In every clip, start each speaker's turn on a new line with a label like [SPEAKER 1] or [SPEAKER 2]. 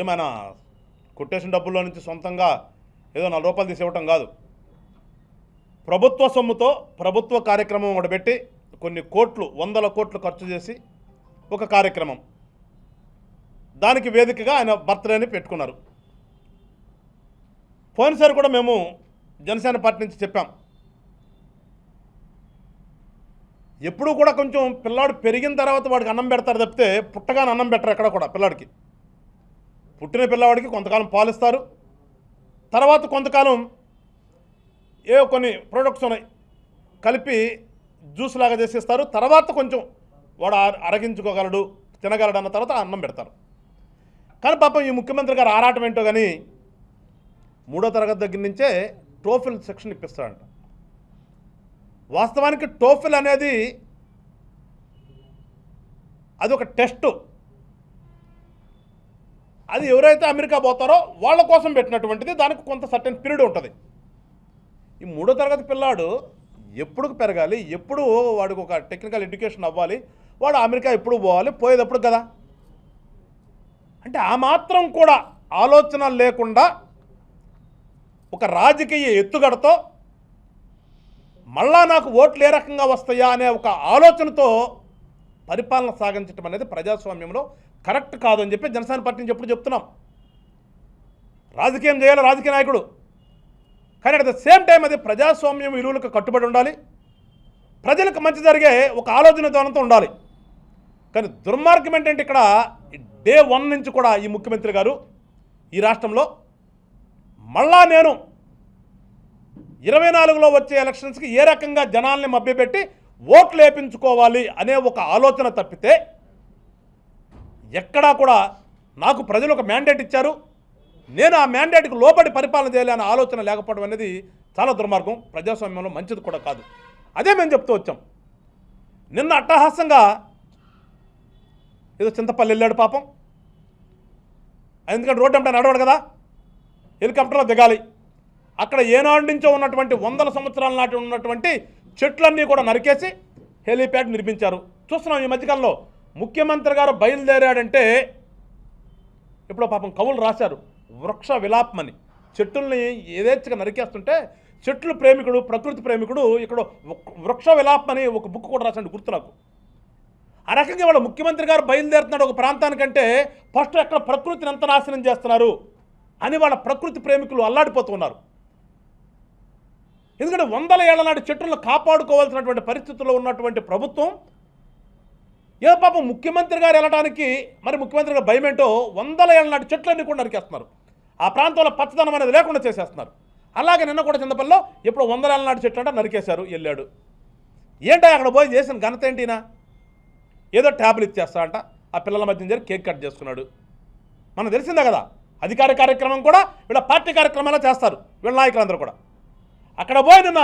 [SPEAKER 1] ఏమైనా కొట్టేసిన డబ్బుల్లో నుంచి సొంతంగా ఏదో నాలుగు రూపాయలు తీసి ఇవ్వటం కాదు. ప్రభుత్వ సొమ్ముతో ప్రభుత్వ కార్యక్రమం ఒకటి పెట్టి కొన్ని కోట్లు వందల కోట్లు ఖర్చు చేసి ఒక కార్యక్రమం. దానికి వేదికగా ఆయన బర్త్డేని పెట్టుకున్నారు. పోయినసారి కూడా మేము జనసేన పార్టీ నుంచి చెప్పాం. ఎప్పుడు కూడా కొంచెం పిల్లాడు పెరిగిన తర్వాత వాడికి అన్నం పెడతారు తప్పితే పుట్టగానే అన్నం పెట్టరు ఎక్కడ కూడా పిల్లాడికి. పుట్టిన పిల్లవాడికి కొంతకాలం పాలిస్తారు. తర్వాత కొంతకాలం ఏ కొన్ని ప్రోడక్ట్స్ ఉన్నాయి కలిపి జ్యూస్ లాగా చేసేస్తారు. తర్వాత కొంచెం వాడు అరగించుకోగలడు తినగలడు అన్న తర్వాత అన్నం పెడతారు. కానీ పాపం ఈ ముఖ్యమంత్రి గారు ఆరాటం ఏంటో కానీ మూడో తరగతి దగ్గర నుంచే టోఫిల్ సెక్షన్ ఇప్పిస్తాడంట వాస్తవానికి టోఫిల్ అనేది అది ఒక టెస్టు. అది ఎవరైతే అమెరికా పోతారో వాళ్ళ కోసం పెట్టినటువంటిది దానికి కొంత సర్టెన్ పీరియడ్ ఉంటుంది. ఈ మూడో తరగతి పిల్లాడు ఎప్పుడు పెరగాలి ఎప్పుడు వాడికి ఒక టెక్నికల్ ఎడ్యుకేషన్ అవ్వాలి వాడు అమెరికా ఎప్పుడు పోవాలి పోయేటప్పుడు కదా. అంటే ఆ మాత్రం కూడా ఆలోచన లేకుండా ఒక రాజకీయ ఎత్తుగడతో మళ్ళా నాకు ఓట్లు ఏ రకంగా వస్తాయా అనే ఒక ఆలోచనతో పరిపాలన సాగించడం అనేది ప్రజాస్వామ్యంలో కరెక్ట్ కాదని చెప్పి జనసేన పార్టీ నుంచి ఎప్పుడు చెప్తున్నాం. రాజకీయం చేయాలి రాజకీయ నాయకుడు. కానీ అట్ ద సేమ్ టైం అది ప్రజాస్వామ్యం విలువలకు కట్టుబడి ఉండాలి. ప్రజలకు మంచి జరిగే ఒక ఆలోచన విధానంతో ఉండాలి. కానీ దుర్మార్గం ఏంటంటే ఇక్కడ డే వన్ నుంచి కూడా ఈ ముఖ్యమంత్రి గారు ఈ రాష్ట్రంలో మళ్ళా నేను ఇరవై నాలుగులో వచ్చే ఎలక్షన్స్కి ఏ రకంగా జనాల్ని మభ్యపెట్టి ఓట్లు వేపించుకోవాలి అనే ఒక ఆలోచన తప్పితే ఎక్కడా కూడా నాకు ప్రజలు ఒక మ్యాండేట్ ఇచ్చారు. నేను ఆ మ్యాండేట్కి లోబడి పరిపాలన చేయాలనే ఆలోచన లేకపోవడం అనేది చాలా దుర్మార్గం. ప్రజాస్వామ్యంలో మంచిది కూడా కాదు. అదే మేము చెప్తూ వచ్చాం. నిన్న అట్టహాసంగా ఏదో చింతపల్లి వెళ్ళాడు పాపం. ఎందుకంటే రోడ్డు అంటే నడవడు కదా. హెలికాప్టర్లో దిగాలి. అక్కడ ఏనాడు నుంచో ఉన్నటువంటి వందల సంవత్సరాల నాటి ఉన్నటువంటి చెట్లన్నీ కూడా నరికేసి హెలీప్యాడ్ నిర్మించారు. చూస్తున్నాం ఈ మధ్యకాలంలో ముఖ్యమంత్రి గారు బయలుదేరాడంటే ఇప్పుడు పాపం కవులు రాశారు వృక్ష విలాపమని. చెట్టుల్ని ఏదేచ్ఛగా నరికేస్తుంటే చెట్లు ప్రేమికుడు ప్రకృతి ప్రేమికుడు ఇక్కడ వృక్ష విలాపమని ఒక బుక్ కూడా రాశాడు గుర్తు నాకు. ఆ రకంగా వాళ్ళ ముఖ్యమంత్రి గారు బయలుదేరుతున్నాడు ఒక ప్రాంతానికంటే ఫస్ట్ ఎక్కడ ప్రకృతిని ఎంత నాశనం చేస్తున్నారు అని వాళ్ళ ప్రకృతి ప్రేమికులు అల్లాడిపోతున్నారు ఎందుకంటే వందల ఏళ్ళ నాటి చెట్లను కాపాడుకోవాల్సినటువంటి పరిస్థితుల్లో ఉన్నటువంటి ప్రభుత్వం ఏ పాపం ముఖ్యమంత్రి గారు వెళ్ళడానికి మరి ముఖ్యమంత్రి గారు భయం ఏంటో వందల ఏళ్ళ నాటి చెట్లన్నీ కూడా నరికేస్తున్నారు. ఆ ప్రాంతంలో పచ్చదనం అనేది లేకుండా చేసేస్తున్నారు. అలాగే నిన్న కూడా చింతపల్లిలో ఇప్పుడు వందల ఏళ్ళ నాటి చెట్లు అంటే నరికేశారు వెళ్ళాడు ఏంటో అక్కడ పోయి చేసిన ఘనత ఏంటినా? ఏదో ట్యాబ్లు ఇచ్చేస్తా అంట ఆ పిల్లల మధ్య జరిగి కేక్ కట్ చేసుకున్నాడు. మనకు తెలిసిందే కదా అధికార కార్యక్రమం కూడా వీళ్ళ పార్టీ కార్యక్రమాలు చేస్తారు వీళ్ళ నాయకులందరూ కూడా. అక్కడ పోయిన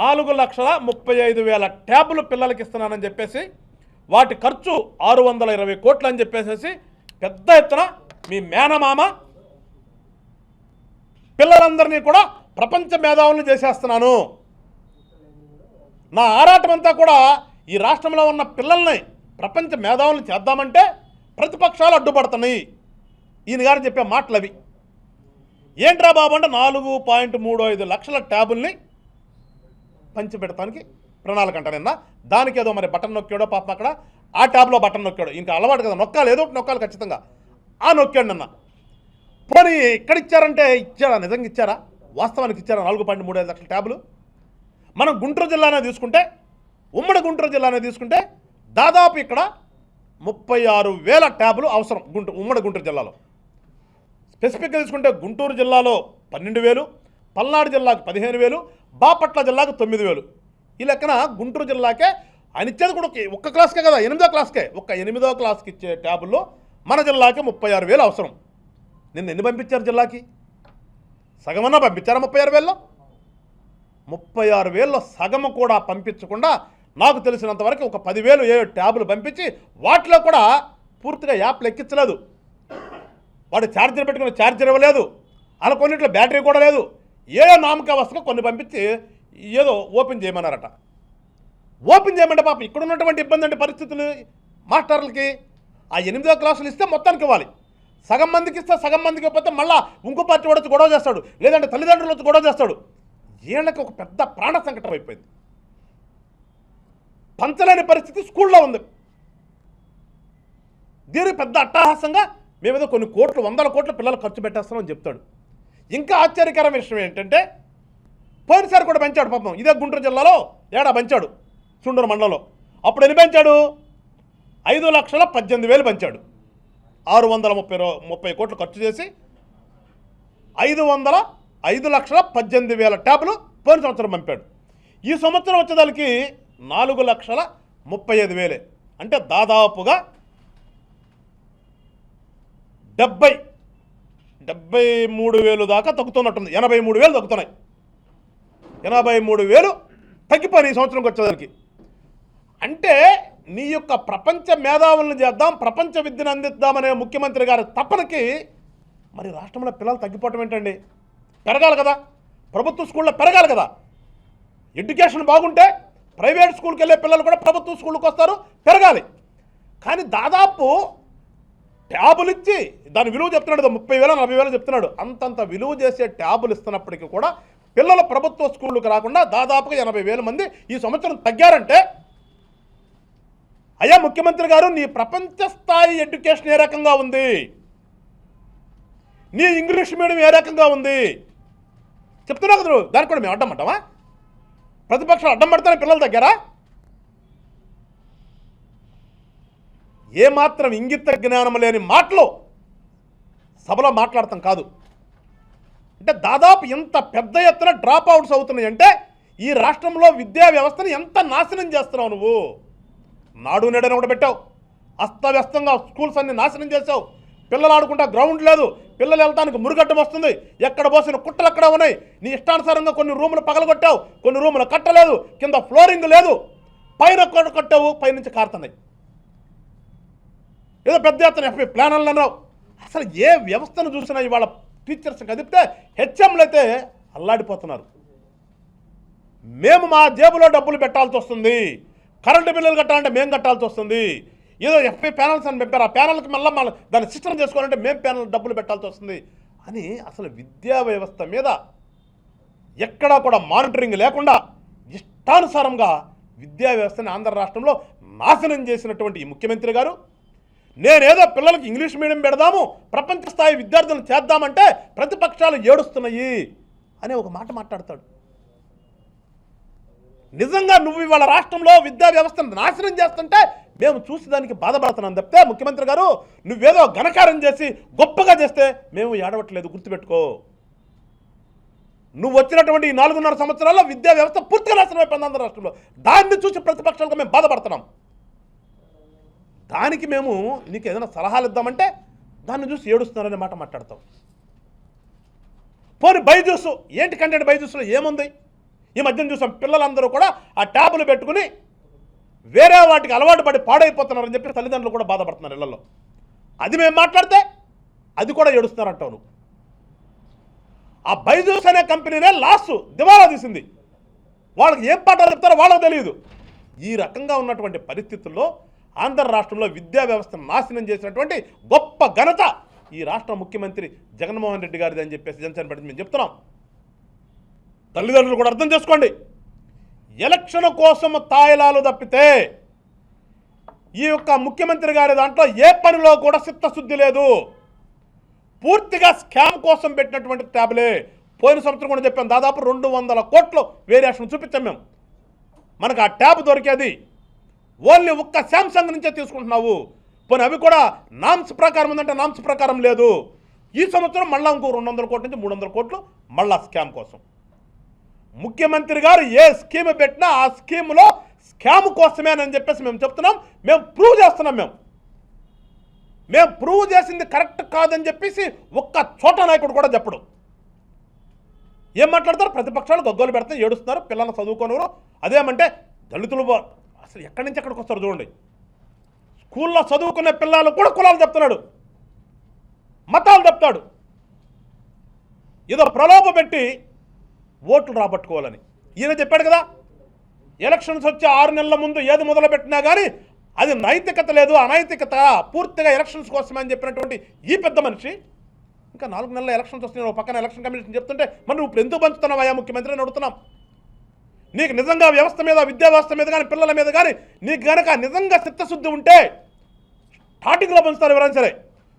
[SPEAKER 1] నాలుగు లక్షల ముప్పై ఐదు వేల ట్యాబులు పిల్లలకి ఇస్తున్నానని చెప్పేసి వాటి ఖర్చు ఆరు వందల ఇరవై కోట్లు అని చెప్పేసి పెద్ద ఎత్తున మీ మేనమామ పిల్లలందరినీ కూడా ప్రపంచ మేధావులను చేసేస్తున్నాను. నా ఆరాటం అంతా కూడా ఈ రాష్ట్రంలో ఉన్న పిల్లల్ని ప్రపంచ మేధావులను చేద్దామంటే ప్రతిపక్షాలు అడ్డుపడుతున్నాయి. ఈయన గారు చెప్పే మాటలు అవి ఏంట్రా బాబు అంటే నాలుగు పాయింట్ మూడు ఐదు లక్షల ట్యాబుల్ని పంచిపెడతానికి ప్రణాళిక అంట నిన్న దానికి ఏదో మరి బటన్ నొక్కాడో పాపం అక్కడ? ఆ ట్యాబ్లో బటన్ నొక్కాడు. ఇంకా అలవాటు కదా నొక్కాలి ఏదో ఒకటి నొక్కాలి ఖచ్చితంగా. ఆ నొక్కాడు నిన్న. పోనీ ఎక్కడ ఇచ్చారంటే ఇచ్చారా నిజంగా ఇచ్చారా? వాస్తవానికి ఇచ్చారా? నాలుగు పాయింట్ మూడు ఐదు లక్షల ట్యాబులు? మనం గుంటూరు జిల్లానే తీసుకుంటే ఉమ్మడి గుంటూరు జిల్లానే తీసుకుంటే దాదాపు ఇక్కడ ముప్పై ఆరు వేల ట్యాబులు అవసరం గుంటూరు ఉమ్మడి గుంటూరు జిల్లాలో. స్పెసిఫిక్గా తీసుకుంటే గుంటూరు జిల్లాలో పన్నెండు వేలు పల్నాడు జిల్లాకు పదిహేను వేలు బాపట్ల జిల్లాకు తొమ్మిది వేలు. ఈ లెక్కన గుంటూరు జిల్లాకే ఆయన ఇచ్చేది కూడా ఒక్క క్లాస్కే కదా ఎనిమిదో క్లాస్కే. ఒక్క ఎనిమిదో క్లాస్కి ఇచ్చే ట్యాబుల్లో మన జిల్లాకి ముప్పై ఆరు వేలు అవసరం. నిన్న ఎన్ని పంపించారు జిల్లాకి? సగమన్నా పంపించారా ముప్పై ఆరు వేల్లో? ముప్పై ఆరు వేల్లో సగము కూడా పంపించకుండా నాకు తెలిసినంత వరకు ఒక పదివేలు ఏ ట్యాబులు పంపించి వాటిలో కూడా పూర్తిగా యాప్లు ఎక్కించలేదు. వాడు ఛార్జర్ పెట్టుకుని ఛార్జర్ ఇవ్వలేదు. అలా కొన్నిట్లో బ్యాటరీ కూడా లేదు. ఏదో నామకావస్థగా కొన్ని పంపించి ఏదో ఓపెన్ చేయమన్నారట. ఓపెన్ చేయమంటే పాపం ఇక్కడ ఉన్నటువంటి ఇబ్బంది అంటే పరిస్థితులు మాస్టర్లకి ఆ ఎనిమిదో క్లాసులు ఇస్తే మొత్తానికి ఇవ్వాలి. సగం మందికి ఇస్తే సగం మందికి ఇవ్వకపోతే మళ్ళీ ఇంకో పార్టీ వాడు గొడవ చేస్తాడు. లేదంటే తల్లిదండ్రులు వచ్చి గొడవ చేస్తాడు. వీళ్ళకి ఒక పెద్ద ప్రాణ సంకటం అయిపోయింది. పంచలేని పరిస్థితి స్కూల్లో ఉంది. దీనికి పెద్ద అట్టహాసంగా మేమేదో కొన్ని కోట్లు వందల కోట్ల పిల్లలు ఖర్చు పెట్టేస్తామని చెప్తాడు. ఇంకా ఆశ్చర్యకరమైన విషయం ఏంటంటే పోయినసారి కూడా పెంచాడు పాపం. ఇదే గుంటూరు జిల్లాలో ఏడా పెంచాడు చుండూరు మండలంలో. అప్పుడు ఎన్ని పెంచాడు? ఐదు లక్షల పద్దెనిమిది వేలు పెంచాడు. ఆరు వందల ముప్పై ముప్పై కోట్లు ఖర్చు చేసి ఐదు వందల ఐదు లక్షల పద్దెనిమిది వేల ట్యాబ్లు పోయిన సంవత్సరం పంపాడు. ఈ సంవత్సరం వచ్చేదానికి నాలుగు లక్షల ముప్పై ఐదు వేలే. అంటే దాదాపుగా డెబ్బై డెబ్బై మూడు వేలు దాకా తగ్గుతున్నట్టుంది. ఎనభై మూడు వేలు తగ్గుతున్నాయి. ఎనభై మూడు వేలు తగ్గిపోయి ఈ సంవత్సరంకి వచ్చేదానికి అంటే నీ యొక్క ప్రపంచ మేధావులను చేద్దాం ప్రపంచ విద్యను అందిద్దామనే ముఖ్యమంత్రి గారి తపనకి మరి రాష్ట్రంలో పిల్లలు తగ్గిపోవటం ఏంటండి? పెరగాలి కదా. ప్రభుత్వ స్కూల్లో పెరగాలి కదా. ఎడ్యుకేషన్ బాగుంటే ప్రైవేట్ స్కూల్కి వెళ్ళే పిల్లలు కూడా ప్రభుత్వ స్కూల్కి వస్తారు పెరగాలి. కానీ దాదాపు ట్యాబులు ఇచ్చి దాని విలువ చెప్తున్నాడు ముప్పై వేల నలభై వేలు చెప్తున్నాడు. అంతంత విలువ చేసే ట్యాబులు ఇస్తున్నప్పటికీ కూడా పిల్లలు ప్రభుత్వ స్కూళ్ళకి రాకుండా దాదాపుగా ఎనభై వేల మంది ఈ సంవత్సరం తగ్గారంటే అయ్యా ముఖ్యమంత్రి గారు నీ ప్రపంచ స్థాయి ఎడ్యుకేషన్ ఏ రకంగా ఉంది? నీ ఇంగ్లీష్ మీడియం ఏ రకంగా ఉంది? చెప్తున్నా కదా దానికి కూడా మేము అడ్డం అంటావా ప్రతిపక్షాలు అడ్డం పడితేనే పిల్లల దగ్గర ఏమాత్రం ఇంగిత జ్ఞానం లేని మాటలు సభలో మాట్లాడతాం కాదు. అంటే దాదాపు ఎంత పెద్ద ఎత్తున డ్రాప్ అవుట్స్ అవుతున్నాయి అంటే ఈ రాష్ట్రంలో విద్యా వ్యవస్థను ఎంత నాశనం చేస్తున్నావు నువ్వు? నాడు నేడని కూడా పెట్టావు. అస్తవ్యస్తంగా స్కూల్స్ అన్ని నాశనం చేసావు పిల్లలు ఆడుకుంటా గ్రౌండ్ లేదు. పిల్లలు వెళ్ళడానికి మురుగడ్డం వస్తుంది. ఎక్కడ పోసిన కుట్టలు అక్కడ ఉన్నాయి. నీ ఇష్టానుసారంగా కొన్ని రూములు పగలగొట్టావు. కొన్ని రూములు కట్టలేదు. కింద ఫ్లోరింగ్ లేదు. పైన కొ- కట్టావు. పైనుంచి కారుతున్నాయి. ఏదో పెద్ద ఎత్తున ఎఫ్ఐ ప్లానర్లు అన్నావు అసలు ఏ వ్యవస్థను చూసినా ఇవాళ టీచర్స్ కదిపితే హెచ్ఎంలు అయితే అల్లాడిపోతున్నారు. మేము మా జేబులో డబ్బులు పెట్టాల్సి వస్తుంది. కరెంటు బిల్లులు కట్టాలంటే మేము కట్టాల్సి వస్తుంది. ఏదో ఎఫ్ఐ ప్యానల్స్ అని పెట్టారు ఆ ప్యానల్కి మళ్ళీ మన దాన్ని సిస్టమ్ చేసుకోవాలంటే మేము ప్యానల్ డబ్బులు పెట్టాల్సి వస్తుంది. అని అసలు విద్యా వ్యవస్థ మీద ఎక్కడా కూడా మానిటరింగ్ లేకుండా ఇష్టానుసారంగా విద్యా వ్యవస్థని ఆంధ్ర రాష్ట్రంలో నాశనం చేసినటువంటి ఈ ముఖ్యమంత్రి గారు నేనేదో పిల్లలకి ఇంగ్లీష్ మీడియం పెడదాము ప్రపంచ స్థాయి విద్యార్థులను చేద్దామంటే ప్రతిపక్షాలు ఏడుస్తున్నాయి అనే ఒక మాట మాట్లాడతాడు. నిజంగా నువ్వు ఇవాళ రాష్ట్రంలో విద్యా వ్యవస్థను నాశనం చేస్తుంటే మేము చూసి దానికి బాధపడుతున్నాం తప్పితే ముఖ్యమంత్రి గారు నువ్వేదో ఘనకారం చేసి గొప్పగా చేస్తే మేము ఏడవట్లేదు గుర్తుపెట్టుకో. నువ్వు వచ్చినటువంటి ఈ నాలుగున్నర సంవత్సరాల్లో విద్యా వ్యవస్థ పూర్తిగా నాశనం అయిపోయింది ఆంధ్ర రాష్ట్రంలో. దాన్ని చూసి ప్రతిపక్షాలకు మేము బాధపడుతున్నాం. దానికి మేము నీకు ఏదైనా సలహాలు ఇద్దామంటే దాన్ని చూసి ఏడుస్తున్నారనే మాట మాట్లాడతాం పోనీ బైజూస్ ఏంటి కంటెంట్ బైజూస్లో ఏముంది? ఈ మధ్యన చూసాం పిల్లలందరూ కూడా ఆ ట్యాబులు పెట్టుకుని వేరే వాటికి అలవాటు పడి పాడైపోతున్నారని చెప్పి తల్లిదండ్రులు కూడా బాధపడుతున్నారు ఇళ్ళలో. అది మేము మాట్లాడితే అది కూడా ఏడుస్తున్నారంటావు నువ్వు. ఆ బైజూస్ అనే కంపెనీనే లాస్ దివాలా తీసింది. వాళ్ళకి ఏం పాఠాలు చెప్తారో వాళ్ళకి తెలియదు. ఈ రకంగా ఉన్నటువంటి పరిస్థితుల్లో ఆంధ్ర రాష్ట్రంలో విద్యా వ్యవస్థను నాశనం చేసినటువంటి గొప్ప ఘనత ఈ రాష్ట్ర ముఖ్యమంత్రి జగన్మోహన్ రెడ్డి గారిది అని చెప్పేసి జనసేన పార్టీ మేము చెప్తున్నాం. తల్లిదండ్రులు కూడా అర్థం చేసుకోండి. ఎలక్షన్ కోసం తాయిలాలు తప్పితే ఈ యొక్క ముఖ్యమంత్రి గారి దాంట్లో ఏ పనిలో కూడా చిత్తశుద్ధి లేదు. పూర్తిగా స్కామ్ కోసం పెట్టినటువంటి ట్యాబ్లే పోయిన సంవత్సరం కూడా చెప్పాం. దాదాపు రెండు వందల కోట్లు వేరియేషన్ చూపించాం మేము. మనకు ఆ ట్యాబ్ దొరికేది. ఓన్లీ ఒక్క శాంసంగ్ నుంచే తీసుకుంటున్నావు. పోనీ అవి కూడా నామ్స్ ప్రకారం ఉందంటే నామ్స్ ప్రకారం లేదు. ఈ సంవత్సరం మళ్ళా ఇంకో రెండు వందల కోట్ల నుంచి మూడు వందల కోట్లు మళ్ళా స్కామ్ కోసం. ముఖ్యమంత్రి గారు ఏ స్కీమ్ పెట్టినా ఆ స్కీమ్లో స్కామ్ కోసమేనని చెప్పేసి మేము చెప్తున్నాం. మేము ప్రూవ్ చేస్తున్నాం మేము. మేము ప్రూవ్ చేసింది కరెక్ట్ కాదని చెప్పేసి ఒక్క చోట నాయకుడు కూడా చెప్పడు. ఏం మాట్లాడతారు? ప్రతిపక్షాలు గగ్గోలు పెడితే ఏడుస్తున్నారు. పిల్లలు చదువుకోనివారు అదేమంటే దళితులు అసలు ఎక్కడి నుంచి ఎక్కడికి వస్తారు చూడండి. స్కూల్లో చదువుకునే పిల్లలు కూడా కులాలు చెప్తున్నాడు. మతాలు చెప్తాడు. ఏదో ప్రలోభ పెట్టి ఓట్లు రాబట్టుకోవాలని. ఈయన చెప్పాడు కదా ఎలక్షన్స్ వచ్చే ఆరు నెలల ముందు ఏది మొదలుపెట్టినా కానీ అది నైతికత లేదు అనైతికత పూర్తిగా ఎలక్షన్స్ కోసమే అని చెప్పినటువంటి ఈ పెద్ద మనిషి ఇంకా నాలుగు నెలల ఎలక్షన్స్ వస్తున్నాయి. పక్కన ఎలక్షన్ కమిషన్ చెప్తుంటే మరి ఇప్పుడు ఎందుకు పంచుతున్నావా ముఖ్యమంత్రి అని అడుగుతున్నాం? నీకు నిజంగా వ్యవస్థ మీద విద్యా వ్యవస్థ మీద కానీ పిల్లల మీద కానీ నీకు కనుక నిజంగా చిత్తశుద్ధి ఉంటే స్టార్టింగ్లో పంచుతారు ఎవరైనా సరే.